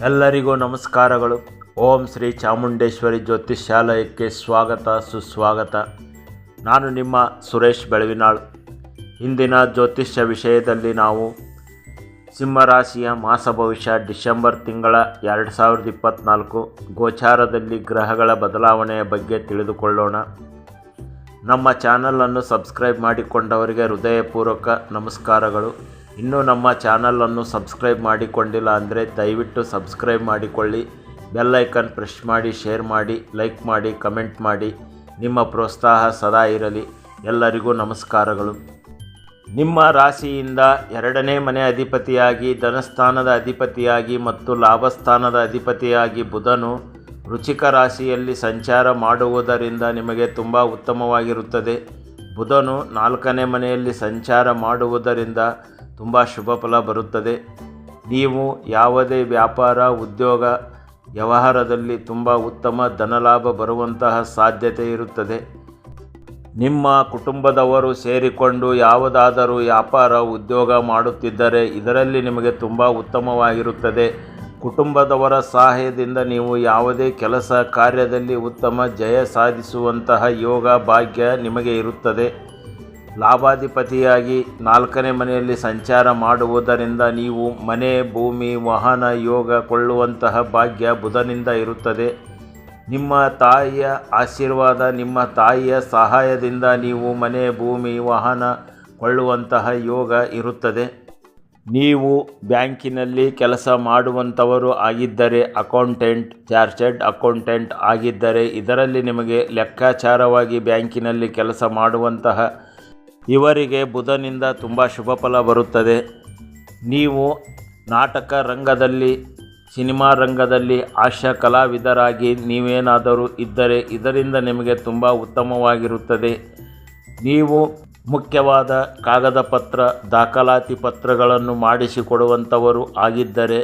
ಎಲ್ಲರಿಗೂ ನಮಸ್ಕಾರಗಳು. ಓಂ ಶ್ರೀ ಚಾಮುಂಡೇಶ್ವರಿ ಜ್ಯೋತಿಷ್ಯಾಲಯಕ್ಕೆ ಸ್ವಾಗತ, ಸುಸ್ವಾಗತ. ನಾನು ನಿಮ್ಮ ಸುರೇಶ್ ಬೆಳವಿನಾಳ್. ಇಂದಿನ ಜ್ಯೋತಿಷ್ಯ ವಿಷಯದಲ್ಲಿ ನಾವು ಸಿಂಹರಾಶಿಯ ಮಾಸ ಭವಿಷ್ಯ ಡಿಸೆಂಬರ್ ತಿಂಗಳ ಎರಡು ಸಾವಿರದ ಇಪ್ಪತ್ತ್ನಾಲ್ಕು ಗೋಚಾರದಲ್ಲಿ ಗ್ರಹಗಳ ಬದಲಾವಣೆಯ ಬಗ್ಗೆ ತಿಳಿದುಕೊಳ್ಳೋಣ. ನಮ್ಮ ಚಾನಲನ್ನು ಸಬ್ಸ್ಕ್ರೈಬ್ ಮಾಡಿಕೊಂಡವರಿಗೆ ಹೃದಯಪೂರ್ವಕ ನಮಸ್ಕಾರಗಳು. ಇನ್ನೂ ನಮ್ಮ ಚಾನಲನ್ನು ಸಬ್ಸ್ಕ್ರೈಬ್ ಮಾಡಿಕೊಂಡಿಲ್ಲ ಅಂದರೆ ದಯವಿಟ್ಟು ಸಬ್ಸ್ಕ್ರೈಬ್ ಮಾಡಿಕೊಳ್ಳಿ. ಬೆಲ್ ಐಕನ್ ಪ್ರೆಸ್ ಮಾಡಿ, ಶೇರ್ ಮಾಡಿ, ಲೈಕ್ ಮಾಡಿ, ಕಮೆಂಟ್ ಮಾಡಿ. ನಿಮ್ಮ ಪ್ರೋತ್ಸಾಹ ಸದಾ ಇರಲಿ. ಎಲ್ಲರಿಗೂ ನಮಸ್ಕಾರಗಳು. ನಿಮ್ಮ ರಾಶಿಯಿಂದ ಎರಡನೇ ಮನೆ ಅಧಿಪತಿಯಾಗಿ, ಧನಸ್ಥಾನದ ಅಧಿಪತಿಯಾಗಿ ಮತ್ತು ಲಾಭಸ್ಥಾನದ ಅಧಿಪತಿಯಾಗಿ ಬುಧನು ರುಚಿಕ ರಾಶಿಯಲ್ಲಿ ಸಂಚಾರ ಮಾಡುವುದರಿಂದ ನಿಮಗೆ ತುಂಬ ಉತ್ತಮವಾಗಿರುತ್ತದೆ. ಬುಧನು ನಾಲ್ಕನೇ ಮನೆಯಲ್ಲಿ ಸಂಚಾರ ಮಾಡುವುದರಿಂದ ತುಂಬ ಶುಭ ಫಲ ಬರುತ್ತದೆ. ನೀವು ಯಾವುದೇ ವ್ಯಾಪಾರ, ಉದ್ಯೋಗ, ವ್ಯವಹಾರದಲ್ಲಿ ತುಂಬ ಉತ್ತಮ ಧನಲಾಭ ಬರುವಂತಹ ಸಾಧ್ಯತೆ ಇರುತ್ತದೆ. ನಿಮ್ಮ ಕುಟುಂಬದವರು ಸೇರಿಕೊಂಡು ಯಾವುದಾದರೂ ವ್ಯಾಪಾರ, ಉದ್ಯೋಗ ಮಾಡುತ್ತಿದ್ದರೆ ಇದರಲ್ಲಿ ನಿಮಗೆ ತುಂಬ ಉತ್ತಮವಾಗಿರುತ್ತದೆ. ಕುಟುಂಬದವರ ಸಹಾಯದಿಂದ ನೀವು ಯಾವುದೇ ಕೆಲಸ ಕಾರ್ಯದಲ್ಲಿ ಉತ್ತಮ ಜಯ ಸಾಧಿಸುವಂತಹ ಯೋಗ, ಭಾಗ್ಯ ನಿಮಗೆ ಇರುತ್ತದೆ. ಲಾಭಾಧಿಪತಿಯಾಗಿ ನಾಲ್ಕನೇ ಮನೆಯಲ್ಲಿ ಸಂಚಾರ ಮಾಡುವುದರಿಂದ ನೀವು ಮನೆ, ಭೂಮಿ, ವಾಹನ, ಯೋಗ ಕೊಳ್ಳುವಂತಹ ಭಾಗ್ಯ ಬುಧನಿಂದ ಇರುತ್ತದೆ. ನಿಮ್ಮ ತಾಯಿಯ ಆಶೀರ್ವಾದ, ನಿಮ್ಮ ತಾಯಿಯ ಸಹಾಯದಿಂದ ನೀವು ಮನೆ, ಭೂಮಿ, ವಾಹನ ಕೊಳ್ಳುವಂತಹ ಯೋಗ ಇರುತ್ತದೆ. ನೀವು ಬ್ಯಾಂಕಿನಲ್ಲಿ ಕೆಲಸ ಮಾಡುವಂಥವರು ಆಗಿದ್ದರೆ ಅಕೌಂಟೆಂಟ್, ಚಾರ್ಟೆಡ್ ಅಕೌಂಟೆಂಟ್ ಆಗಿದ್ದರೆ ಇದರಲ್ಲಿ ನಿಮಗೆ ಲೆಕ್ಕಾಚಾರವಾಗಿ ಬ್ಯಾಂಕಿನಲ್ಲಿ ಕೆಲಸ ಮಾಡುವಂತಹ ಇವರಿಗೆ ಬುಧನಿಂದ ತುಂಬ ಶುಭ ಫಲ ಬರುತ್ತದೆ. ನೀವು ನಾಟಕ ರಂಗದಲ್ಲಿ, ಸಿನಿಮಾ ರಂಗದಲ್ಲಿ ಹಾಸ್ಯ ಕಲಾವಿದರಾಗಿ ನೀವೇನಾದರೂ ಇದ್ದರೆ ಇದರಿಂದ ನಿಮಗೆ ತುಂಬ ಉತ್ತಮವಾಗಿರುತ್ತದೆ. ನೀವು ಮುಖ್ಯವಾದ ಕಾಗದ ಪತ್ರ, ದಾಖಲಾತಿ ಪತ್ರಗಳನ್ನು ಮಾಡಿಸಿಕೊಡುವಂಥವರು ಆಗಿದ್ದರೆ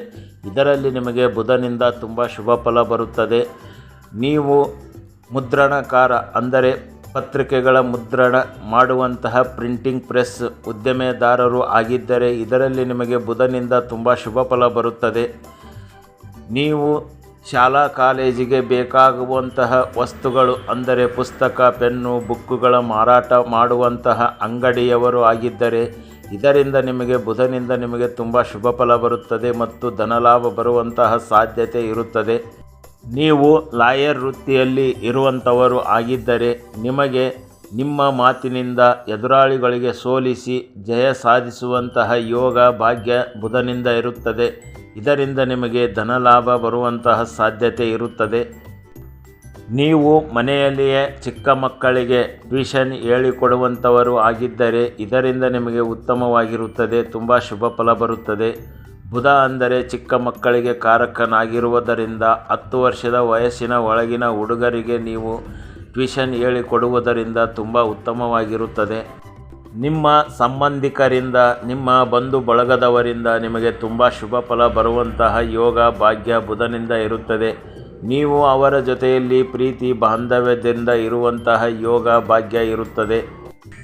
ಇದರಲ್ಲಿ ನಿಮಗೆ ಬುಧನಿಂದ ತುಂಬ ಶುಭ ಫಲ ಬರುತ್ತದೆ. ನೀವು ಮುದ್ರಣಕಾರ ಅಂದರೆ ಪತ್ರಿಕೆಗಳ ಮುದ್ರಣ ಮಾಡುವಂತಹ ಪ್ರಿಂಟಿಂಗ್ ಪ್ರೆಸ್ ಉದ್ಯಮೆದಾರರು ಆಗಿದ್ದರೆ ಇದರಲ್ಲಿ ನಿಮಗೆ ಬುಧನಿಂದ ತುಂಬ ಶುಭ ಫಲ ಬರುತ್ತದೆ. ನೀವು ಶಾಲಾ ಕಾಲೇಜಿಗೆ ಬೇಕಾಗುವಂತಹ ವಸ್ತುಗಳು ಅಂದರೆ ಪುಸ್ತಕ, ಪೆನ್ನು, ಬುಕ್ಕುಗಳ ಮಾರಾಟ ಮಾಡುವಂತಹ ಅಂಗಡಿಯವರು ಆಗಿದ್ದರೆ ಇದರಿಂದ ನಿಮಗೆ ಬುಧನಿಂದ ನಿಮಗೆ ತುಂಬ ಶುಭ ಫಲ ಬರುತ್ತದೆ ಮತ್ತು ಧನಲಾಭ ಬರುವಂತಹ ಸಾಧ್ಯತೆ ಇರುತ್ತದೆ. ನೀವು ಲಾಯರ್ ವೃತ್ತಿಯಲ್ಲಿ ಇರುವಂಥವರು ಆಗಿದ್ದರೆ ನಿಮಗೆ ನಿಮ್ಮ ಮಾತಿನಿಂದ ಎದುರಾಳಿಗಳಿಗೆ ಸೋಲಿಸಿ ಜಯ ಸಾಧಿಸುವಂತಹ ಯೋಗ ಭಾಗ್ಯ ಬುಧನಿಂದ ಇರುತ್ತದೆ. ಇದರಿಂದ ನಿಮಗೆ ಧನಲಾಭ ಬರುವಂತಹ ಸಾಧ್ಯತೆ ಇರುತ್ತದೆ. ನೀವು ಮನೆಯಲ್ಲಿಯೇ ಚಿಕ್ಕ ಮಕ್ಕಳಿಗೆ ಟ್ಯೂಷನ್ ಹೇಳಿಕೊಡುವಂಥವರು ಆಗಿದ್ದರೆ ಇದರಿಂದ ನಿಮಗೆ ಉತ್ತಮವಾಗಿರುತ್ತದೆ. ತುಂಬ ಶುಭ ಫಲ ಬರುತ್ತದೆ. ಬುಧ ಅಂದರೆ ಚಿಕ್ಕ ಮಕ್ಕಳಿಗೆ ಕಾರಕನಾಗಿರುವುದರಿಂದ ಹತ್ತು ವರ್ಷದ ವಯಸ್ಸಿನ ಒಳಗಿನ ಹುಡುಗರಿಗೆ ನೀವು ಟ್ಯೂಷನ್ ಹೇಳಿಕೊಡುವುದರಿಂದ ತುಂಬ ಉತ್ತಮವಾಗಿರುತ್ತದೆ. ನಿಮ್ಮ ಸಂಬಂಧಿಕರಿಂದ, ನಿಮ್ಮ ಬಂಧು ಬಳಗದವರಿಂದ ನಿಮಗೆ ತುಂಬ ಶುಭ ಫಲ ಬರುವಂತಹ ಯೋಗ, ಭಾಗ್ಯ ಬುಧನಿಂದ ಇರುತ್ತದೆ. ನೀವು ಅವರ ಜೊತೆಯಲ್ಲಿ ಪ್ರೀತಿ, ಬಾಂಧವ್ಯದಿಂದ ಇರುವಂತಹ ಯೋಗ, ಭಾಗ್ಯ ಇರುತ್ತದೆ.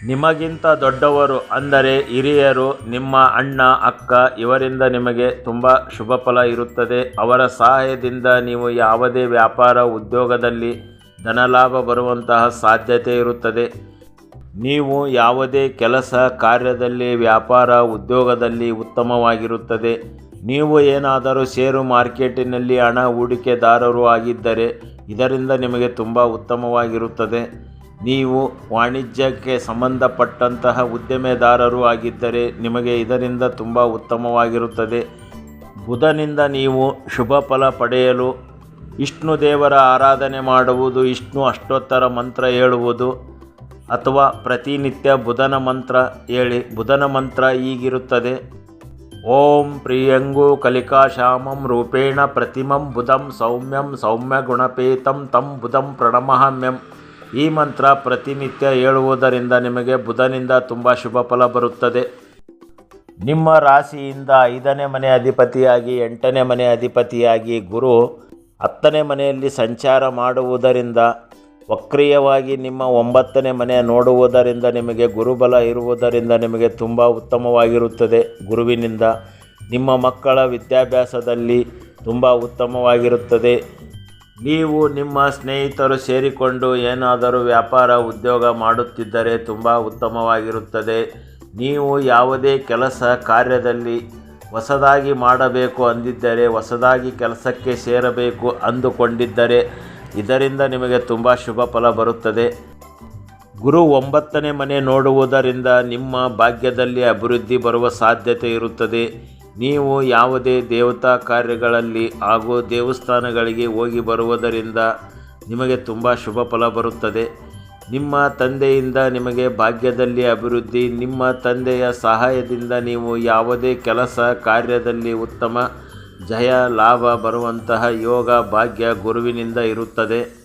ನಿಮಗಿಂತ ದೊಡ್ಡವರು ಅಂದರೆ ಹಿರಿಯರು, ನಿಮ್ಮ ಅಣ್ಣ, ಅಕ್ಕ, ಇವರಿಂದ ನಿಮಗೆ ತುಂಬ ಶುಭ ಫಲ ಇರುತ್ತದೆ. ಅವರ ಸಹಾಯದಿಂದ ನೀವು ಯಾವುದೇ ವ್ಯಾಪಾರ ಉದ್ಯೋಗದಲ್ಲಿ ಧನಲಾಭ ಬರುವಂತಹ ಸಾಧ್ಯತೆ ಇರುತ್ತದೆ. ನೀವು ಯಾವುದೇ ಕೆಲಸ ಕಾರ್ಯದಲ್ಲಿ, ವ್ಯಾಪಾರ ಉದ್ಯೋಗದಲ್ಲಿ ಉತ್ತಮವಾಗಿರುತ್ತದೆ. ನೀವು ಏನಾದರೂ ಷೇರು ಮಾರ್ಕೆಟಿನಲ್ಲಿ ಹಣ ಹೂಡಿಕೆದಾರರು ಆಗಿದ್ದರೆ ಇದರಿಂದ ನಿಮಗೆ ತುಂಬ ಉತ್ತಮವಾಗಿರುತ್ತದೆ. ನೀವು ವಾಣಿಜ್ಯಕ್ಕೆ ಸಂಬಂಧಪಟ್ಟಂತಹ ಉದ್ಯಮೆದಾರರು ಆಗಿದ್ದರೆ ನಿಮಗೆ ಇದರಿಂದ ತುಂಬ ಉತ್ತಮವಾಗಿರುತ್ತದೆ. ಬುಧನಿಂದ ನೀವು ಶುಭ ಫಲ ಪಡೆಯಲು ವಿಷ್ಣು ದೇವರ ಆರಾಧನೆ ಮಾಡುವುದು, ವಿಷ್ಣು ಅಷ್ಟೋತ್ತರ ಮಂತ್ರ ಹೇಳುವುದು ಅಥವಾ ಪ್ರತಿನಿತ್ಯ ಬುಧನ ಮಂತ್ರ ಹೇಳಿ, ಬುಧನ ಮಂತ್ರ ಈಗಿರುತ್ತದೆ. ಓಂ ಪ್ರಿಯಂಗು ಕಲಿಕಾಶಾಮಂ ರೂಪೇಣ ಪ್ರತಿಮಂ ಬುಧಂ ಸೌಮ್ಯಂ ಸೌಮ್ಯ ಗುಣಪೇತಂ ತಂ ಬುಧಂ ಪ್ರಣಮಹಮ್ಯಂ ಈ ಮಂತ್ರ ಪ್ರತಿನಿತ್ಯ ಹೇಳುವುದರಿಂದ ನಿಮಗೆ ಬುಧನಿಂದ ತುಂಬ ಶುಭ ಫಲ ಬರುತ್ತದೆ. ನಿಮ್ಮ ರಾಶಿಯಿಂದ ಐದನೇ ಮನೆ ಅಧಿಪತಿಯಾಗಿ, ಎಂಟನೇ ಮನೆ ಅಧಿಪತಿಯಾಗಿ ಗುರು ಹತ್ತನೇ ಮನೆಯಲ್ಲಿ ಸಂಚಾರ ಮಾಡುವುದರಿಂದ, ವಕ್ರೀಯವಾಗಿ ನಿಮ್ಮ ಒಂಬತ್ತನೇ ಮನೆ ನೋಡುವುದರಿಂದ ನಿಮಗೆ ಗುರುಬಲ ಇರುವುದರಿಂದ ನಿಮಗೆ ತುಂಬ ಉತ್ತಮವಾಗಿರುತ್ತದೆ. ಗುರುವಿನಿಂದ ನಿಮ್ಮ ಮಕ್ಕಳ ವಿದ್ಯಾಭ್ಯಾಸದಲ್ಲಿ ತುಂಬ ಉತ್ತಮವಾಗಿರುತ್ತದೆ. ನೀವು ನಿಮ್ಮ ಸ್ನೇಹಿತರು ಸೇರಿಕೊಂಡು ಏನಾದರೂ ವ್ಯಾಪಾರ, ಉದ್ಯೋಗ ಮಾಡುತ್ತಿದ್ದರೆ ತುಂಬ ಉತ್ತಮವಾಗಿರುತ್ತದೆ. ನೀವು ಯಾವುದೇ ಕೆಲಸ ಕಾರ್ಯದಲ್ಲಿ ಹೊಸದಾಗಿ ಮಾಡಬೇಕು ಅಂದಿದ್ದರೆ, ಹೊಸದಾಗಿ ಕೆಲಸಕ್ಕೆ ಸೇರಬೇಕು ಅಂದುಕೊಂಡಿದ್ದರೆ, ಇದರಿಂದ ನಿಮಗೆ ತುಂಬ ಶುಭ ಫಲ ಬರುತ್ತದೆ. ಗುರು ಒಂಬತ್ತನೇ ಮನೆ ನೋಡುವುದರಿಂದ ನಿಮ್ಮ ಭಾಗ್ಯದಲ್ಲಿ ಅಭಿವೃದ್ಧಿ ಬರುವ ಸಾಧ್ಯತೆ ಇರುತ್ತದೆ. ನೀವು ಯಾವುದೇ ದೇವತಾ ಕಾರ್ಯಗಳಲ್ಲಿ ಹಾಗೂ ದೇವಸ್ಥಾನಗಳಿಗೆ ಹೋಗಿ ಬರುವುದರಿಂದ ನಿಮಗೆ ತುಂಬ ಶುಭ ಫಲ ಬರುತ್ತದೆ. ನಿಮ್ಮ ತಂದೆಯಿಂದ ನಿಮಗೆ ಭಾಗ್ಯದಲ್ಲಿ ಅಭಿವೃದ್ಧಿ, ನಿಮ್ಮ ತಂದೆಯ ಸಹಾಯದಿಂದ ನೀವು ಯಾವುದೇ ಕೆಲಸ ಕಾರ್ಯದಲ್ಲಿ ಉತ್ತಮ ಜಯ, ಲಾಭ ಬರುವಂತಹ ಯೋಗ, ಭಾಗ್ಯ ಗುರುವಿನಿಂದ ಇರುತ್ತದೆ.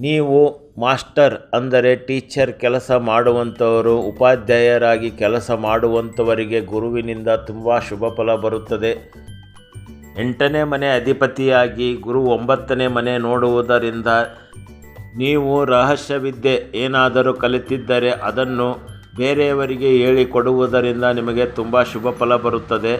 ನೀವು ಮಾಸ್ಟರ್ ಅಂದರೆ ಟೀಚರ್ ಕೆಲಸ ಮಾಡುವಂಥವರು, ಉಪಾಧ್ಯಾಯರಾಗಿ ಕೆಲಸ ಮಾಡುವಂಥವರಿಗೆ ಗುರುವಿನಿಂದ ತುಂಬ ಶುಭ ಫಲ ಬರುತ್ತದೆ. ಎಂಟನೇ ಮನೆ ಅಧಿಪತಿಯಾಗಿ ಗುರು ಒಂಬತ್ತನೇ ಮನೆ ನೋಡುವುದರಿಂದ ನೀವು ರಹಸ್ಯವಿದ್ಯೆ ಏನಾದರೂ ಕಲಿತಿದ್ದರೆ ಅದನ್ನು ಬೇರೆಯವರಿಗೆ ಹೇಳಿಕೊಡುವುದರಿಂದ ನಿಮಗೆ ತುಂಬ ಶುಭ ಫಲ ಬರುತ್ತದೆ.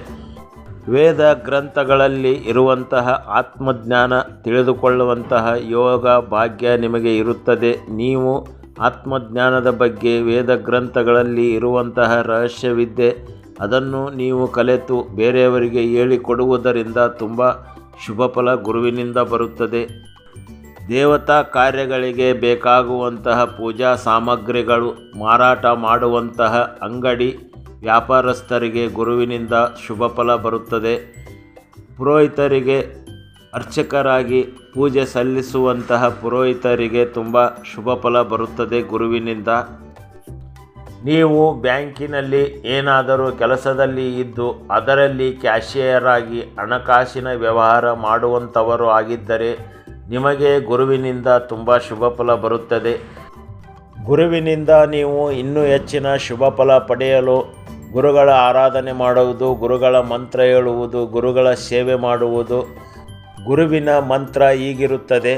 ವೇದ ಗ್ರಂಥಗಳಲ್ಲಿ ಇರುವಂತಹ ಆತ್ಮಜ್ಞಾನ ತಿಳಿದುಕೊಳ್ಳುವಂತಹ ಯೋಗ ಭಾಗ್ಯ ನಿಮಗೆ ಇರುತ್ತದೆ. ನೀವು ಆತ್ಮಜ್ಞಾನದ ಬಗ್ಗೆ ವೇದ ಗ್ರಂಥಗಳಲ್ಲಿ ಇರುವಂತಹ ರಹಸ್ಯವಿದ್ಯೆ ಅದನ್ನು ನೀವು ಕಲೆತು ಬೇರೆಯವರಿಗೆ ಹೇಳಿಕೊಡುವುದರಿಂದ ತುಂಬ ಶುಭ ಫಲ ಗುರುವಿನಿಂದ ಬರುತ್ತದೆ. ದೇವತಾ ಕಾರ್ಯಗಳಿಗೆ ಬೇಕಾಗುವಂತಹ ಪೂಜಾ ಸಾಮಗ್ರಿಗಳು ಮಾರಾಟ ಮಾಡುವಂತಹ ಅಂಗಡಿ ವ್ಯಾಪಾರಸ್ಥರಿಗೆ ಗುರುವಿನಿಂದ ಶುಭ ಫಲ ಬರುತ್ತದೆ. ಪುರೋಹಿತರಿಗೆ ಅರ್ಚಕರಾಗಿ ಪೂಜೆ ಸಲ್ಲಿಸುವಂತಹ ಪುರೋಹಿತರಿಗೆ ತುಂಬ ಶುಭ ಫಲ ಬರುತ್ತದೆ ಗುರುವಿನಿಂದ. ನೀವು ಬ್ಯಾಂಕಿನಲ್ಲಿ ಏನಾದರೂ ಕೆಲಸದಲ್ಲಿ ಇದ್ದು ಅದರಲ್ಲಿ ಕ್ಯಾಶಿಯರ್ ಆಗಿ ಹಣಕಾಸಿನ ವ್ಯವಹಾರ ಮಾಡುವಂಥವರು ಆಗಿದ್ದರೆ ನಿಮಗೆ ಗುರುವಿನಿಂದ ತುಂಬ ಶುಭ ಫಲ ಬರುತ್ತದೆ. ಗುರುವಿನಿಂದ ನೀವು ಇನ್ನೂ ಹೆಚ್ಚಿನ ಶುಭ ಫಲ ಪಡೆಯಲು ಗುರುಗಳ ಆರಾಧನೆ ಮಾಡುವುದು, ಗುರುಗಳ ಮಂತ್ರ ಹೇಳುವುದು, ಗುರುಗಳ ಸೇವೆ ಮಾಡುವುದು. ಗುರುವಿನ ಮಂತ್ರ ಹೀಗಿರುತ್ತದೆ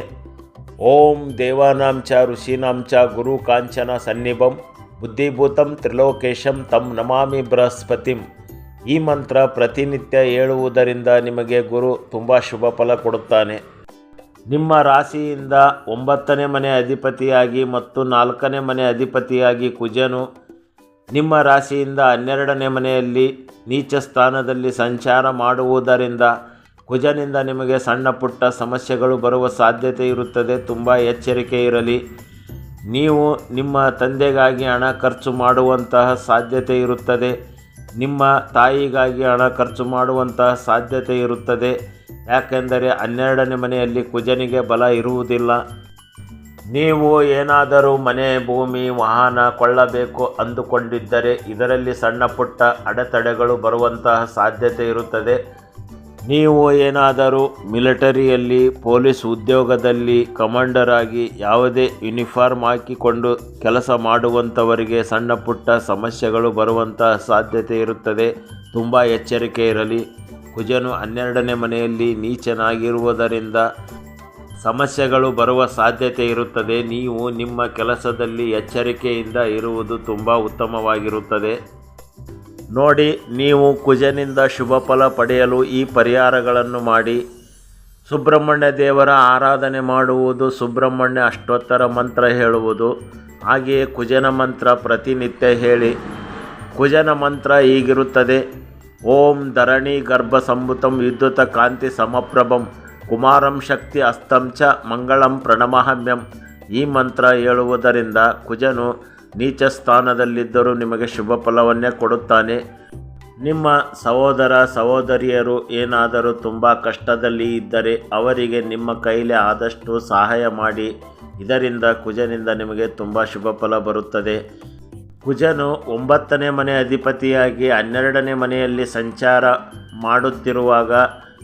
ಓಂ ದೇವಾನಾಂಚ ಋಷೀನಾಂಚ ಗುರು ಕಾಂಚನ ಸನ್ನಿಭಂ ಬುದ್ಧಿಭೂತಂ ತ್ರಿಲೋಕೇಶಂ ತಂ ನಮಾಮಿ ಬೃಹಸ್ಪತಿಂ. ಈ ಮಂತ್ರ ಪ್ರತಿನಿತ್ಯ ಹೇಳುವುದರಿಂದ ನಿಮಗೆ ಗುರು ತುಂಬ ಶುಭ ಫಲ ಕೊಡುತ್ತಾನೆ. ನಿಮ್ಮ ರಾಶಿಯಿಂದ ಒಂಬತ್ತನೇ ಮನೆ ಅಧಿಪತಿಯಾಗಿ ಮತ್ತು ನಾಲ್ಕನೇ ಮನೆ ಅಧಿಪತಿಯಾಗಿ ಕುಜನು ನಿಮ್ಮ ರಾಶಿಯಿಂದ ಹನ್ನೆರಡನೇ ಮನೆಯಲ್ಲಿ ನೀಚ ಸ್ಥಾನದಲ್ಲಿ ಸಂಚಾರ ಮಾಡುವುದರಿಂದ ಕುಜನಿಂದ ನಿಮಗೆ ಸಣ್ಣ ಪುಟ್ಟ ಸಮಸ್ಯೆಗಳು ಬರುವ ಸಾಧ್ಯತೆ ಇರುತ್ತದೆ. ತುಂಬ ಎಚ್ಚರಿಕೆ ಇರಲಿ. ನೀವು ನಿಮ್ಮ ತಂದೆಗಾಗಿ ಹಣ ಖರ್ಚು ಮಾಡುವಂತಹ ಸಾಧ್ಯತೆ ಇರುತ್ತದೆ. ನಿಮ್ಮ ತಾಯಿಗಾಗಿ ಹಣ ಖರ್ಚು ಮಾಡುವಂತಹ ಸಾಧ್ಯತೆ ಇರುತ್ತದೆ. ಯಾಕೆಂದರೆ ಹನ್ನೆರಡನೇ ಮನೆಯಲ್ಲಿ ಕುಜನಿಗೆ ಬಲ ಇರುವುದಿಲ್ಲ. ನೀವು ಏನಾದರೂ ಮನೆ, ಭೂಮಿ, ವಾಹನ ಕೊಳ್ಳಬೇಕು ಅಂದುಕೊಂಡಿದ್ದರೆ ಇದರಲ್ಲಿ ಸಣ್ಣ ಪುಟ್ಟ ಅಡೆತಡೆಗಳು ಬರುವಂತಹ ಸಾಧ್ಯತೆ ಇರುತ್ತದೆ. ನೀವು ಏನಾದರೂ ಮಿಲಿಟರಿಯಲ್ಲಿ, ಪೊಲೀಸ್ ಉದ್ಯೋಗದಲ್ಲಿ ಕಮಾಂಡರ್ ಆಗಿ ಯಾವುದೇ ಯೂನಿಫಾರ್ಮ್ ಹಾಕಿಕೊಂಡು ಕೆಲಸ ಮಾಡುವಂಥವರಿಗೆ ಸಣ್ಣ ಪುಟ್ಟ ಸಮಸ್ಯೆಗಳು ಬರುವಂತಹ ಸಾಧ್ಯತೆ ಇರುತ್ತದೆ. ತುಂಬ ಎಚ್ಚರಿಕೆ ಇರಲಿ. ಕುಜನು ಹನ್ನೆರಡನೇ ಮನೆಯಲ್ಲಿ ನೀಚನಾಗಿರುವುದರಿಂದ ಸಮಸ್ಯೆಗಳು ಬರುವ ಸಾಧ್ಯತೆ ಇರುತ್ತದೆ. ನೀವು ನಿಮ್ಮ ಕೆಲಸದಲ್ಲಿ ಎಚ್ಚರಿಕೆಯಿಂದ ಇರುವುದು ತುಂಬ ಉತ್ತಮವಾಗಿರುತ್ತದೆ. ನೋಡಿ, ನೀವು ಕುಜನಿಂದ ಶುಭ ಫಲ ಪಡೆಯಲು ಈ ಪರಿಹಾರಗಳನ್ನು ಮಾಡಿ. ಸುಬ್ರಹ್ಮಣ್ಯ ದೇವರ ಆರಾಧನೆ ಮಾಡುವುದು ಸುಬ್ರಹ್ಮಣ್ಯ ಅಷ್ಟೋತ್ತರ ಮಂತ್ರ ಹೇಳುವುದು. ಹಾಗೆಯೇ ಕುಜನ ಮಂತ್ರ ಪ್ರತಿನಿತ್ಯ ಹೇಳಿ. ಕುಜನ ಮಂತ್ರ ಹೀಗಿರುತ್ತದೆ. ಓಂ ಧರಣಿ ಗರ್ಭ ಸಂಭುತಂ ವಿದ್ಯುತ ಕಾಂತಿ ಸಮಪ್ರಭಂ. ಕುಮಾರಂ ಶಕ್ತಿ ಅಸ್ತಂಚ ಮಂಗಳಂ ಪ್ರಣಮಹಮ್ಯಂ. ಈ ಮಂತ್ರ ಹೇಳುವುದರಿಂದ ಕುಜನು ನೀಚ ಸ್ಥಾನದಲ್ಲಿದ್ದರೂ ನಿಮಗೆ ಶುಭ ಫಲವನ್ನೇ ಕೊಡುತ್ತಾನೆ. ನಿಮ್ಮ ಸಹೋದರ ಸಹೋದರಿಯರು ಏನಾದರೂ ತುಂಬ ಕಷ್ಟದಲ್ಲಿ ಇದ್ದರೆ ಅವರಿಗೆ ನಿಮ್ಮ ಕೈಲಿ ಆದಷ್ಟು ಸಹಾಯ ಮಾಡಿ. ಇದರಿಂದ ಕುಜನಿಂದ ನಿಮಗೆ ತುಂಬ ಶುಭ ಫಲ ಬರುತ್ತದೆ. ಕುಜನು ಒಂಬತ್ತನೇ ಮನೆ ಅಧಿಪತಿಯಾಗಿ ಹನ್ನೆರಡನೇ ಮನೆಯಲ್ಲಿ ಸಂಚಾರ ಮಾಡುತ್ತಿರುವಾಗ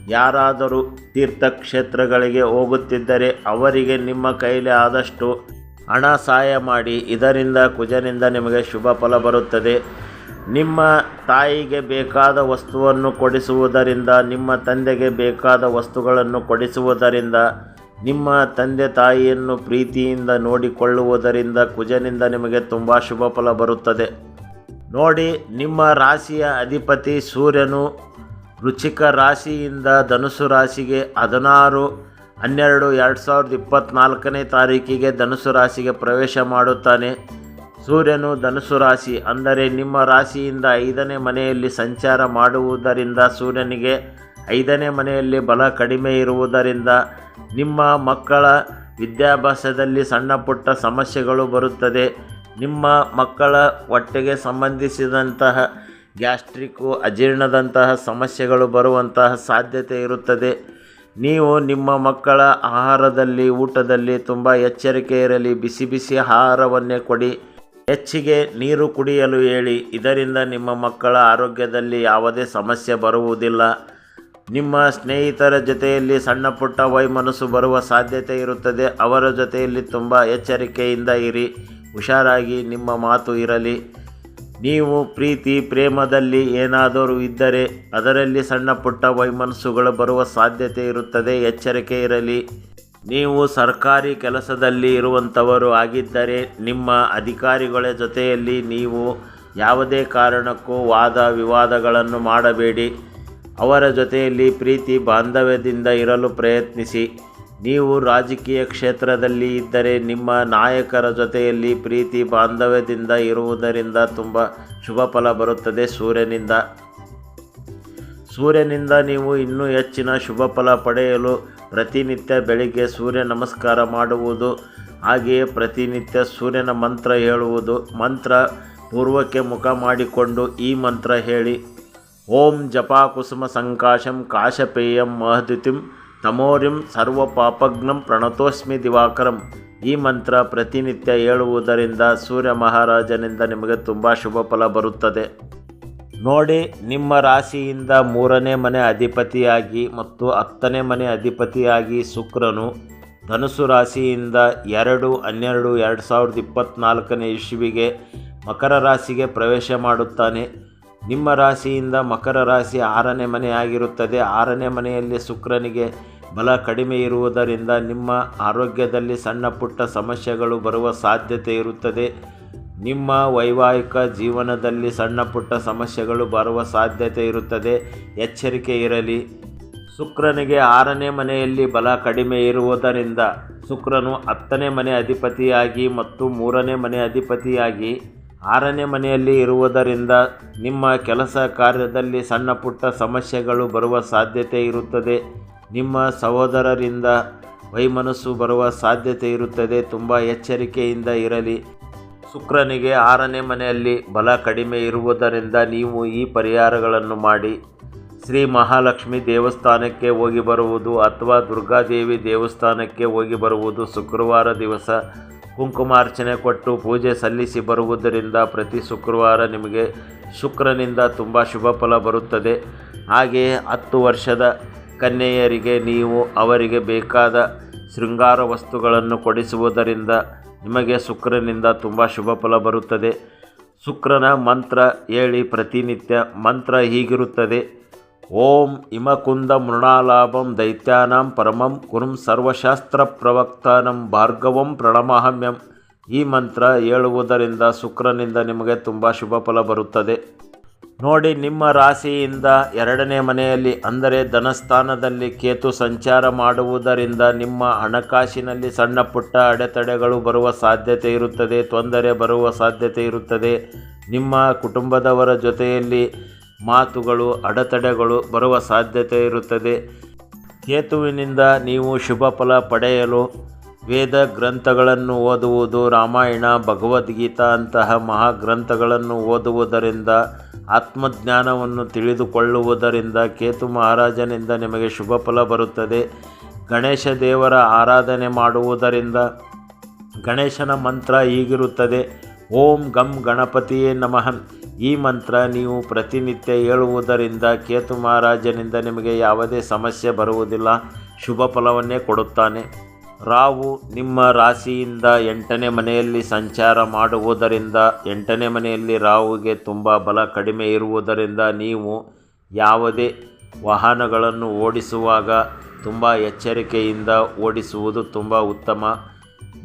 ಯಾರಾದರೂ ತೀರ್ಥಕ್ಷೇತ್ರಗಳಿಗೆ ಹೋಗುತ್ತಿದ್ದರೆ ಅವರಿಗೆ ನಿಮ್ಮ ಕೈಲಿ ಆದಷ್ಟು ಹಣ ಸಹಾಯ ಮಾಡಿ. ಇದರಿಂದ ಕುಜನಿಂದ ನಿಮಗೆ ಶುಭ ಫಲ ಬರುತ್ತದೆ. ನಿಮ್ಮ ತಾಯಿಗೆ ಬೇಕಾದ ವಸ್ತುವನ್ನು ಕೊಡಿಸುವುದರಿಂದ, ನಿಮ್ಮ ತಂದೆಗೆ ಬೇಕಾದ ವಸ್ತುಗಳನ್ನು ಕೊಡಿಸುವುದರಿಂದ, ನಿಮ್ಮ ತಂದೆ ತಾಯಿಯನ್ನು ಪ್ರೀತಿಯಿಂದ ನೋಡಿಕೊಳ್ಳುವುದರಿಂದ ಕುಜನಿಂದ ನಿಮಗೆ ತುಂಬ ಶುಭ ಫಲ ಬರುತ್ತದೆ. ನೋಡಿ, ನಿಮ್ಮ ರಾಶಿಯ ಅಧಿಪತಿ ಸೂರ್ಯನು ವೃಶ್ಚಿಕ ರಾಶಿಯಿಂದ ಧನುಸು ರಾಶಿಗೆ ಹದಿನಾರು, ಹನ್ನೆರಡು, ಎರಡು ಸಾವಿರದ ಇಪ್ಪತ್ತ್ನಾಲ್ಕನೇ ತಾರೀಕಿಗೆ ಧನುಸು ರಾಶಿಗೆ ಪ್ರವೇಶ ಮಾಡುತ್ತಾನೆ. ಸೂರ್ಯನು ಧನುಸು ರಾಶಿ, ಅಂದರೆ ನಿಮ್ಮ ರಾಶಿಯಿಂದ ಐದನೇ ಮನೆಯಲ್ಲಿ ಸಂಚಾರ ಮಾಡುವುದರಿಂದ ಸೂರ್ಯನಿಗೆ ಐದನೇ ಮನೆಯಲ್ಲಿ ಬಲ ಕಡಿಮೆ ಇರುವುದರಿಂದ ನಿಮ್ಮ ಮಕ್ಕಳ ವಿದ್ಯಾಭ್ಯಾಸದಲ್ಲಿ ಸಣ್ಣ ಪುಟ್ಟ ಸಮಸ್ಯೆಗಳು ಬರುತ್ತದೆ. ನಿಮ್ಮ ಮಕ್ಕಳ ಹೊಟ್ಟೆಗೆ ಸಂಬಂಧಿಸಿದಂತಹ ಗ್ಯಾಸ್ಟ್ರಿಕ್ಕು ಅಜೀರ್ಣದಂತಹ ಸಮಸ್ಯೆಗಳು ಬರುವಂತಹ ಸಾಧ್ಯತೆ ಇರುತ್ತದೆ. ನೀವು ನಿಮ್ಮ ಮಕ್ಕಳ ಆಹಾರದಲ್ಲಿ, ಊಟದಲ್ಲಿ ತುಂಬ ಎಚ್ಚರಿಕೆ ಇರಲಿ, ಬಿಸಿ ಬಿಸಿ ಆಹಾರವನ್ನೇ ಕೊಡಿ. ಹೆಚ್ಚಿಗೆ ನೀರು ಕುಡಿಯಲು ಹೇಳಿ. ಇದರಿಂದ ನಿಮ್ಮ ಮಕ್ಕಳ ಆರೋಗ್ಯದಲ್ಲಿ ಯಾವುದೇ ಸಮಸ್ಯೆ ಬರುವುದಿಲ್ಲ. ನಿಮ್ಮ ಸ್ನೇಹಿತರ ಜೊತೆಯಲ್ಲಿ ಸಣ್ಣ ಪುಟ್ಟ ವೈಮನಸ್ಸು ಬರುವ ಸಾಧ್ಯತೆ ಇರುತ್ತದೆ. ಅವರ ಜೊತೆಯಲ್ಲಿ ತುಂಬ ಎಚ್ಚರಿಕೆಯಿಂದ ಇರಿ. ಹುಷಾರಾಗಿ ನಿಮ್ಮ ಮಾತು ಇರಲಿ. ನೀವು ಪ್ರೀತಿ ಪ್ರೇಮದಲ್ಲಿ ಏನಾದರೂ ಇದ್ದರೆ ಅದರಲ್ಲಿ ಸಣ್ಣ ಪುಟ್ಟ ವೈಮನಸ್ಸುಗಳು ಬರುವ ಸಾಧ್ಯತೆ ಇರುತ್ತದೆ. ಎಚ್ಚರಿಕೆ ಇರಲಿ. ನೀವು ಸರ್ಕಾರಿ ಕೆಲಸದಲ್ಲಿ ಇರುವಂಥವರು ಆಗಿದ್ದರೆ ನಿಮ್ಮ ಅಧಿಕಾರಿಗಳ ಜೊತೆಯಲ್ಲಿ ನೀವು ಯಾವುದೇ ಕಾರಣಕ್ಕೂ ವಾದ ವಿವಾದಗಳನ್ನು ಮಾಡಬೇಡಿ. ಅವರ ಜೊತೆಯಲ್ಲಿ ಪ್ರೀತಿ ಬಾಂಧವ್ಯದಿಂದ ಇರಲು ಪ್ರಯತ್ನಿಸಿ. ನೀವು ರಾಜಕೀಯ ಕ್ಷೇತ್ರದಲ್ಲಿ ಇದ್ದರೆ ನಿಮ್ಮ ನಾಯಕರ ಜೊತೆಯಲ್ಲಿ ಪ್ರೀತಿ ಬಾಂಧವ್ಯದಿಂದ ಇರುವುದರಿಂದ ತುಂಬ ಶುಭ ಫಲ ಬರುತ್ತದೆ ಸೂರ್ಯನಿಂದ. ಸೂರ್ಯನಿಂದ ನೀವು ಇನ್ನೂ ಹೆಚ್ಚಿನ ಶುಭ ಫಲ ಪಡೆಯಲು ಪ್ರತಿನಿತ್ಯ ಬೆಳಿಗ್ಗೆ ಸೂರ್ಯ ನಮಸ್ಕಾರ ಮಾಡುವುದು, ಹಾಗೆಯೇ ಪ್ರತಿನಿತ್ಯ ಸೂರ್ಯನ ಮಂತ್ರ ಹೇಳುವುದು. ಮಂತ್ರ ಪೂರ್ವಕ್ಕೆ ಮುಖ ಮಾಡಿಕೊಂಡು ಈ ಮಂತ್ರ ಹೇಳಿ. ಓಂ ಜಪಾ ಕುಸುಮ ಸಂಕಾಶಂ ಕಾಶಪೇಯಂ ಮಹದ್ಯುತಿಂ ತಮೋರಿಂ ಸರ್ವಪಾಪಗ್ನಂ ಪ್ರಣತೋಸ್ಮಿ ದಿವಾಕರಂ. ಈ ಮಂತ್ರ ಪ್ರತಿನಿತ್ಯ ಹೇಳುವುದರಿಂದ ಸೂರ್ಯ ಮಹಾರಾಜನಿಂದ ನಿಮಗೆ ತುಂಬ ಶುಭ ಫಲ ಬರುತ್ತದೆ. ನೋಡಿ, ನಿಮ್ಮ ರಾಶಿಯಿಂದ ಮೂರನೇ ಮನೆ ಅಧಿಪತಿಯಾಗಿ ಮತ್ತು ಹತ್ತನೇ ಮನೆ ಅಧಿಪತಿಯಾಗಿ ಶುಕ್ರನು ಧನುಸು ರಾಶಿಯಿಂದ ಎರಡು, ಹನ್ನೆರಡು, ಎರಡು ಸಾವಿರದ ಇಪ್ಪತ್ತ್ನಾಲ್ಕನೇ ಇಸ್ವಿಗೆ ಮಕರ ರಾಶಿಗೆ ಪ್ರವೇಶ ಮಾಡುತ್ತಾನೆ. ನಿಮ್ಮ ರಾಶಿಯಿಂದ ಮಕರ ರಾಶಿ ಆರನೇ ಮನೆ ಆಗಿರುತ್ತದೆ ಆರನೇ ಮನೆಯಲ್ಲಿ ಶುಕ್ರನಿಗೆ ಬಲ ಕಡಿಮೆ ಇರುವುದರಿಂದ ನಿಮ್ಮ ಆರೋಗ್ಯದಲ್ಲಿ ಸಣ್ಣ ಪುಟ್ಟ ಸಮಸ್ಯೆಗಳು ಬರುವ ಸಾಧ್ಯತೆ ಇರುತ್ತದೆ. ನಿಮ್ಮ ವೈವಾಹಿಕ ಜೀವನದಲ್ಲಿ ಸಣ್ಣ ಪುಟ್ಟ ಸಮಸ್ಯೆಗಳು ಬರುವ ಸಾಧ್ಯತೆ ಇರುತ್ತದೆ. ಎಚ್ಚರಿಕೆ ಇರಲಿ. ಶುಕ್ರನಿಗೆ ಆರನೇ ಮನೆಯಲ್ಲಿ ಬಲ ಕಡಿಮೆ ಇರುವುದರಿಂದ ಶುಕ್ರನು ಹತ್ತನೇ ಮನೆ ಅಧಿಪತಿಯಾಗಿ ಮತ್ತು ಮೂರನೇ ಮನೆ ಅಧಿಪತಿಯಾಗಿ ಆರನೇ ಮನೆಯಲ್ಲಿ ಇರುವುದರಿಂದ ನಿಮ್ಮ ಕೆಲಸ ಕಾರ್ಯದಲ್ಲಿ ಸಣ್ಣ ಪುಟ್ಟ ಸಮಸ್ಯೆಗಳು ಬರುವ ಸಾಧ್ಯತೆ ಇರುತ್ತದೆ. ನಿಮ್ಮ ಸಹೋದರರಿಂದ ವೈಮನಸ್ಸು ಬರುವ ಸಾಧ್ಯತೆ ಇರುತ್ತದೆ. ತುಂಬ ಎಚ್ಚರಿಕೆಯಿಂದ ಇರಲಿ. ಶುಕ್ರನಿಗೆ ಆರನೇ ಮನೆಯಲ್ಲಿ ಬಲ ಕಡಿಮೆ ಇರುವುದರಿಂದ ನೀವು ಈ ಪರಿಹಾರಗಳನ್ನು ಮಾಡಿ. ಶ್ರೀ ಮಹಾಲಕ್ಷ್ಮಿ ದೇವಸ್ಥಾನಕ್ಕೆ ಹೋಗಿ ಬರುವುದು ಅಥವಾ ದುರ್ಗಾದೇವಿ ದೇವಸ್ಥಾನಕ್ಕೆ ಹೋಗಿ ಬರುವುದು ಶುಕ್ರವಾರ ದಿವಸ. ಕುಂಕುಮಾರ್ಚನೆ ಕೊಟ್ಟು ಪೂಜೆ ಸಲ್ಲಿಸಿ ಬರುವುದರಿಂದ ಪ್ರತಿ ಶುಕ್ರವಾರ ನಿಮಗೆ ಶುಕ್ರನಿಂದ ತುಂಬ ಶುಭ ಫಲ ಬರುತ್ತದೆ. ಹಾಗೆಯೇ ಹತ್ತು ವರ್ಷದ ಕನ್ಯೆಯರಿಗೆ ನೀವು ಅವರಿಗೆ ಬೇಕಾದ ಶೃಂಗಾರ ವಸ್ತುಗಳನ್ನು ಕೊಡಿಸುವುದರಿಂದ ನಿಮಗೆ ಶುಕ್ರನಿಂದ ತುಂಬ ಶುಭ ಫಲ ಬರುತ್ತದೆ. ಶುಕ್ರನ ಮಂತ್ರ ಹೇಳಿ ಪ್ರತಿನಿತ್ಯ ಮಂತ್ರ ಹೀಗಿರುತ್ತದೆ. ಓಂ ಇಮಕುಂದ ಮೃಣಾಲಾಭಂ ದೈತ್ಯಾನಾಂ ಪರಮಂ ಕುರುಂ ಸರ್ವಶಾಸ್ತ್ರ ಪ್ರವಕ್ತಾನಂ ಭಾರ್ಗವಂ ಪ್ರಣಮಹಮ್ಯಂ. ಈ ಮಂತ್ರ ಹೇಳುವುದರಿಂದ ಶುಕ್ರನಿಂದ ನಿಮಗೆ ತುಂಬ ಶುಭ ಫಲ ಬರುತ್ತದೆ. ನೋಡಿ, ನಿಮ್ಮ ರಾಶಿಯಿಂದ ಎರಡನೇ ಮನೆಯಲ್ಲಿ, ಅಂದರೆ ಧನಸ್ಥಾನದಲ್ಲಿ ಕೇತು ಸಂಚಾರ ಮಾಡುವುದರಿಂದ ನಿಮ್ಮ ಹಣಕಾಸಿನಲ್ಲಿ ಸಣ್ಣ ಪುಟ್ಟ ಅಡೆತಡೆಗಳು ಬರುವ ಸಾಧ್ಯತೆ ಇರುತ್ತದೆ, ತೊಂದರೆ ಬರುವ ಸಾಧ್ಯತೆ ಇರುತ್ತದೆ. ನಿಮ್ಮ ಕುಟುಂಬದವರ ಜೊತೆಯಲ್ಲಿ ಮಾತುಗಳು, ಅಡೆತಡೆಗಳು ಬರುವ ಸಾಧ್ಯತೆ ಇರುತ್ತದೆ. ಕೇತುವಿನಿಂದ ನೀವು ಶುಭ ಫಲ ಪಡೆಯಲು ವೇದ ಗ್ರಂಥಗಳನ್ನು ಓದುವುದು ರಾಮಾಯಣ, ಭಗವದ್ಗೀತಾ ಅಂತಹ ಮಹಾಗ್ರಂಥಗಳನ್ನು ಓದುವುದರಿಂದ, ಆತ್ಮಜ್ಞಾನವನ್ನು ತಿಳಿದುಕೊಳ್ಳುವುದರಿಂದ ಕೇತು ಮಹಾರಾಜನಿಂದ ನಿಮಗೆ ಶುಭ ಫಲ ಬರುತ್ತದೆ. ಗಣೇಶ ದೇವರ ಆರಾಧನೆ ಮಾಡುವುದರಿಂದ ಗಣೇಶನ ಮಂತ್ರ ಹೀಗಿರುತ್ತದೆ. ಓಂ ಗಂ ಗಣಪತಿಯೇ ನಮಃ. ಈ ಮಂತ್ರ ನೀವು ಪ್ರತಿನಿತ್ಯ ಹೇಳುವುದರಿಂದ ಕೇತು ಮಹಾರಾಜನಿಂದ ನಿಮಗೆ ಯಾವುದೇ ಸಮಸ್ಯೆ ಬರುವುದಿಲ್ಲ, ಶುಭ ಫಲವನ್ನೇ ಕೊಡುತ್ತಾನೆ. ರಾವು ನಿಮ್ಮ ರಾಶಿಯಿಂದ ಎಂಟನೇ ಮನೆಯಲ್ಲಿ ಸಂಚಾರ ಮಾಡುವುದರಿಂದ, ಎಂಟನೇ ಮನೆಯಲ್ಲಿ ರಾಹುಗೆ ತುಂಬ ಬಲ ಕಡಿಮೆ ಇರುವುದರಿಂದ ನೀವು ಯಾವುದೇ ವಾಹನಗಳನ್ನು ಓಡಿಸುವಾಗ ತುಂಬ ಎಚ್ಚರಿಕೆಯಿಂದ ಓಡಿಸುವುದು ತುಂಬ ಉತ್ತಮ.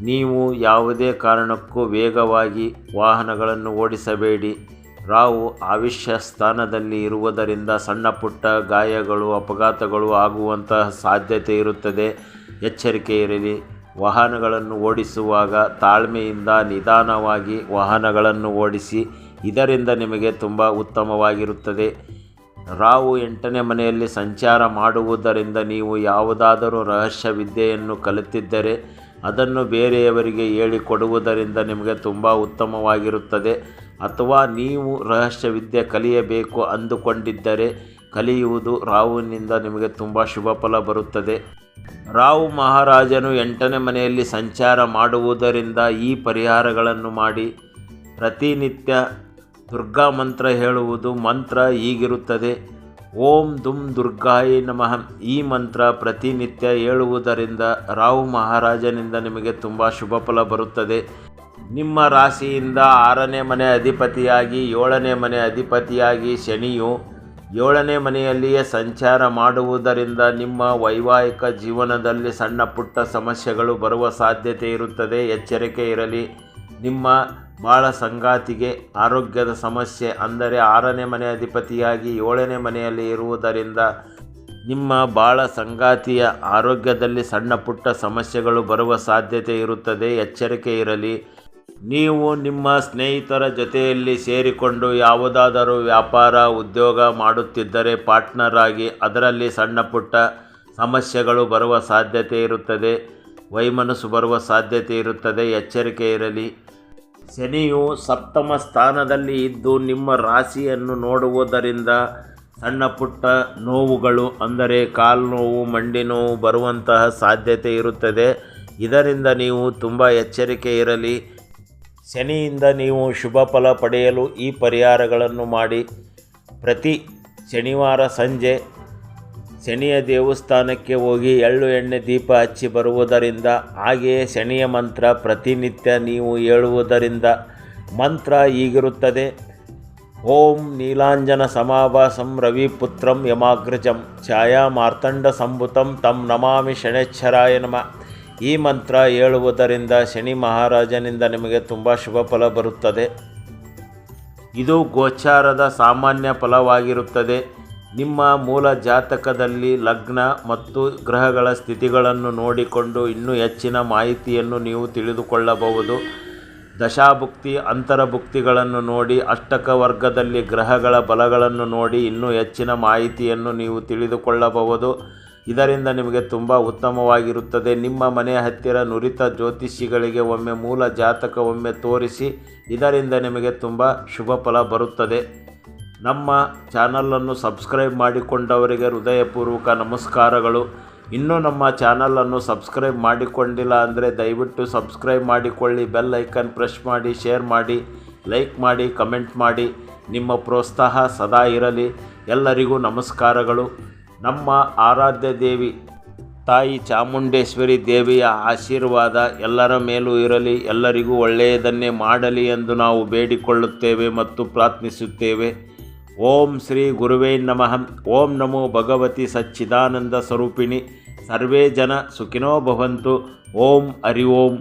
ನೀವು ಯಾವುದೇ ಕಾರಣಕ್ಕೂ ವೇಗವಾಗಿ ವಾಹನಗಳನ್ನು ಓಡಿಸಬೇಡಿ. ರಾವು ಆವಿಷ್ಯ ಸ್ಥಾನದಲ್ಲಿ ಇರುವುದರಿಂದ ಸಣ್ಣ ಪುಟ್ಟ ಗಾಯಗಳು, ಅಪಘಾತಗಳು ಆಗುವಂತಹ ಸಾಧ್ಯತೆ ಇರುತ್ತದೆ. ಎಚ್ಚರಿಕೆ ಇರಲಿ. ವಾಹನಗಳನ್ನು ಓಡಿಸುವಾಗ ತಾಳ್ಮೆಯಿಂದ ನಿಧಾನವಾಗಿ ವಾಹನಗಳನ್ನು ಓಡಿಸಿ, ಇದರಿಂದ ನಿಮಗೆ ತುಂಬ ಉತ್ತಮವಾಗಿರುತ್ತದೆ. ರಾವು ಎಂಟನೇ ಮನೆಯಲ್ಲಿ ಸಂಚಾರ ಮಾಡುವುದರಿಂದ ನೀವು ಯಾವುದಾದರೂ ರಹಸ್ಯ ವಿದ್ಯೆಯನ್ನು ಕಲಿತಿದ್ದರೆ, ಅದನ್ನು ಬೇರೆಯವರಿಗೆ ಹೇಳಿಕೊಡುವುದರಿಂದ ನಿಮಗೆ ತುಂಬ ಉತ್ತಮವಾಗಿರುತ್ತದೆ. ಅಥವಾ ನೀವು ರಹಸ್ಯ ವಿದ್ಯೆ ಕಲಿಯಬೇಕು ಅಂದುಕೊಂಡಿದ್ದರೆ ಕಲಿಯುವುದು ರಾಹುವಿನಿಂದ ನಿಮಗೆ ತುಂಬ ಶುಭ ಫಲ ಬರುತ್ತದೆ. ರಾವು ಮಹಾರಾಜನು ಎಂಟನೇ ಮನೆಯಲ್ಲಿ ಸಂಚಾರ ಮಾಡುವುದರಿಂದ ಈ ಪರಿಹಾರಗಳನ್ನು ಮಾಡಿ ಪ್ರತಿನಿತ್ಯ ದುರ್ಗಾ ಮಂತ್ರ ಹೇಳುವುದು ಮಂತ್ರ ಹೀಗಿರುತ್ತದೆ. ಓಂ ದುಂ ದುರ್ಗಾಯಿ ನಮಃ ಈ ಮಂತ್ರ ಪ್ರತಿನಿತ್ಯ ಹೇಳುವುದರಿಂದ ರಾವು ಮಹಾರಾಜನಿಂದ ನಿಮಗೆ ತುಂಬ ಶುಭ ಫಲ ಬರುತ್ತದೆ. ನಿಮ್ಮ ರಾಶಿಯಿಂದ ಆರನೇ ಮನೆ ಅಧಿಪತಿಯಾಗಿ, ಏಳನೇ ಮನೆ ಅಧಿಪತಿಯಾಗಿ ಶನಿಯು ಏಳನೇ ಮನೆಯಲ್ಲಿಯೇ ಸಂಚಾರ ಮಾಡುವುದರಿಂದ ನಿಮ್ಮ ವೈವಾಹಿಕ ಜೀವನದಲ್ಲಿ ಸಣ್ಣ ಪುಟ್ಟ ಸಮಸ್ಯೆಗಳು ಬರುವ ಸಾಧ್ಯತೆ ಇರುತ್ತದೆ. ಎಚ್ಚರಿಕೆ ಇರಲಿ. ನಿಮ್ಮ ಬಾಳ ಸಂಗಾತಿಗೆ ಆರೋಗ್ಯದ ಸಮಸ್ಯೆ ಅಂದರೆ ಆರನೇ ಮನೆ ಅಧಿಪತಿಯಾಗಿ, ಏಳನೇ ಮನೆಯಲ್ಲಿ ಇರುವುದರಿಂದ ನಿಮ್ಮ ಬಾಳ ಸಂಗಾತಿಯ ಆರೋಗ್ಯದಲ್ಲಿ ಸಣ್ಣ ಪುಟ್ಟ ಸಮಸ್ಯೆಗಳು ಬರುವ ಸಾಧ್ಯತೆ ಇರುತ್ತದೆ. ಎಚ್ಚರಿಕೆ ಇರಲಿ. ನೀವು ನಿಮ್ಮ ಸ್ನೇಹಿತರ ಜೊತೆಯಲ್ಲಿ ಸೇರಿಕೊಂಡು ಯಾವುದಾದರೂ ವ್ಯಾಪಾರ, ಉದ್ಯೋಗ ಮಾಡುತ್ತಿದ್ದರೆ ಪಾರ್ಟ್ನರ್ ಆಗಿ ಅದರಲ್ಲಿ ಸಣ್ಣ ಪುಟ್ಟ ಸಮಸ್ಯೆಗಳು ಬರುವ ಸಾಧ್ಯತೆ ಇರುತ್ತದೆ. ವೈಮನಸ್ಸು ಬರುವ ಸಾಧ್ಯತೆ ಇರುತ್ತದೆ. ಎಚ್ಚರಿಕೆ ಇರಲಿ. ಶನಿಯು ಸಪ್ತಮ ಸ್ಥಾನದಲ್ಲಿ ಇದ್ದು ನಿಮ್ಮ ರಾಶಿಯನ್ನು ನೋಡುವುದರಿಂದ ಸಣ್ಣ ಪುಟ್ಟ ನೋವುಗಳು, ಅಂದರೆ ಕಾಲು ನೋವು, ಮಂಡಿ ನೋವು ಬರುವಂತಹ ಸಾಧ್ಯತೆ ಇರುತ್ತದೆ. ಇದರಿಂದ ನೀವು ತುಂಬ ಎಚ್ಚರಿಕೆ ಇರಲಿ. ಶನಿಯಿಂದ ನೀವು ಶುಭ ಫಲ ಪಡೆಯಲು ಈ ಪರಿಹಾರಗಳನ್ನು ಮಾಡಿ. ಪ್ರತಿ ಶನಿವಾರ ಸಂಜೆ ಶನಿಯ ದೇವಸ್ಥಾನಕ್ಕೆ ಹೋಗಿ ಎಳ್ಳು ಎಣ್ಣೆ ದೀಪ ಹಚ್ಚಿ ಬರುವುದರಿಂದ, ಹಾಗೆಯೇ ಶನಿಯ ಮಂತ್ರ ಪ್ರತಿನಿತ್ಯ ನೀವು ಹೇಳುವುದರಿಂದ ಮಂತ್ರ ಹೀಗಿರುತ್ತದೆ. ಓಂ ನೀಲಾಂಜನ ಸಮಾಭಾಸಂ ರವಿಪುತ್ರಂ ಯಮಾಗ್ರಜಂ. ಛಾಯಾ ಮಾರ್ತಂಡ ಸಂಭುತಂ ತಂ ನಮಾಮಿ ಶನೇಶ್ವರಾಯ ನಮ. ಈ ಮಂತ್ರ ಹೇಳುವುದರಿಂದ ಶನಿ ಮಹಾರಾಜನಿಂದ ನಿಮಗೆ ತುಂಬ ಶುಭ ಫಲ ಬರುತ್ತದೆ. ಇದು ಗೋಚಾರದ ಸಾಮಾನ್ಯ ಫಲವಾಗಿರುತ್ತದೆ. ನಿಮ್ಮ ಮೂಲ ಜಾತಕದಲ್ಲಿ ಲಗ್ನ ಮತ್ತು ಗ್ರಹಗಳ ಸ್ಥಿತಿಗಳನ್ನು ನೋಡಿಕೊಂಡು ಇನ್ನೂ ಹೆಚ್ಚಿನ ಮಾಹಿತಿಯನ್ನು ನೀವು ತಿಳಿದುಕೊಳ್ಳಬಹುದು. ದಶಾಭುಕ್ತಿ, ಅಂತರಭುಕ್ತಿಗಳನ್ನು ನೋಡಿ ಅಷ್ಟಕ ವರ್ಗದಲ್ಲಿ ಗ್ರಹಗಳ ಬಲಗಳನ್ನು ನೋಡಿ ಇನ್ನೂ ಹೆಚ್ಚಿನ ಮಾಹಿತಿಯನ್ನು ನೀವು ತಿಳಿದುಕೊಳ್ಳಬಹುದು. ಇದರಿಂದ ನಿಮಗೆ ತುಂಬ ಉತ್ತಮವಾಗಿರುತ್ತದೆ. ನಿಮ್ಮ ಮನೆಯ ಹತ್ತಿರ ನುರಿತ ಜ್ಯೋತಿಷಿಗಳಿಗೆ ಒಮ್ಮೆ ಮೂಲ ಜಾತಕ ಒಮ್ಮೆ ತೋರಿಸಿ, ಇದರಿಂದ ನಿಮಗೆ ತುಂಬ ಶುಭ ಫಲ ಬರುತ್ತದೆ. ನಮ್ಮ ಚಾನಲನ್ನು ಸಬ್ಸ್ಕ್ರೈಬ್ ಮಾಡಿಕೊಂಡವರಿಗೆ ಹೃದಯಪೂರ್ವಕ ನಮಸ್ಕಾರಗಳು. ಇನ್ನೂ ನಮ್ಮ ಚಾನಲನ್ನು ಸಬ್ಸ್ಕ್ರೈಬ್ ಮಾಡಿಕೊಂಡಿಲ್ಲ ಅಂದರೆ ದಯವಿಟ್ಟು ಸಬ್ಸ್ಕ್ರೈಬ್ ಮಾಡಿಕೊಳ್ಳಿ, ಬೆಲ್ ಐಕನ್ ಪ್ರೆಸ್ ಮಾಡಿ, ಶೇರ್ ಮಾಡಿ, ಲೈಕ್ ಮಾಡಿ, ಕಮೆಂಟ್ ಮಾಡಿ. ನಿಮ್ಮ ಪ್ರೋತ್ಸಾಹ ಸದಾ ಇರಲಿ. ಎಲ್ಲರಿಗೂ ನಮಸ್ಕಾರಗಳು. ನಮ್ಮ ಆರಾಧ್ಯ ದೇವಿ, ತಾಯಿ ಚಾಮುಂಡೇಶ್ವರಿ ದೇವಿಯ ಆಶೀರ್ವಾದ ಎಲ್ಲರ ಮೇಲೂ ಇರಲಿ, ಎಲ್ಲರಿಗೂ ಒಳ್ಳೆಯದನ್ನೇ ಮಾಡಲಿ ಎಂದು ನಾವು ಬೇಡಿಕೊಳ್ಳುತ್ತೇವೆ ಮತ್ತು ಪ್ರಾರ್ಥಿಸುತ್ತೇವೆ. ಓಂ ಶ್ರೀ ಗುರುವೇ ನಮಃ. ಓಂ ನಮೋ ಭಗವತಿ ಸಚ್ಚಿದಾನಂದ ಸ್ವರೂಪಿಣಿ. ಸರ್ವೇ ಜನ ಸುಖಿನೋ ಭವಂತು. ಓಂ ಹರಿ ಓಂ.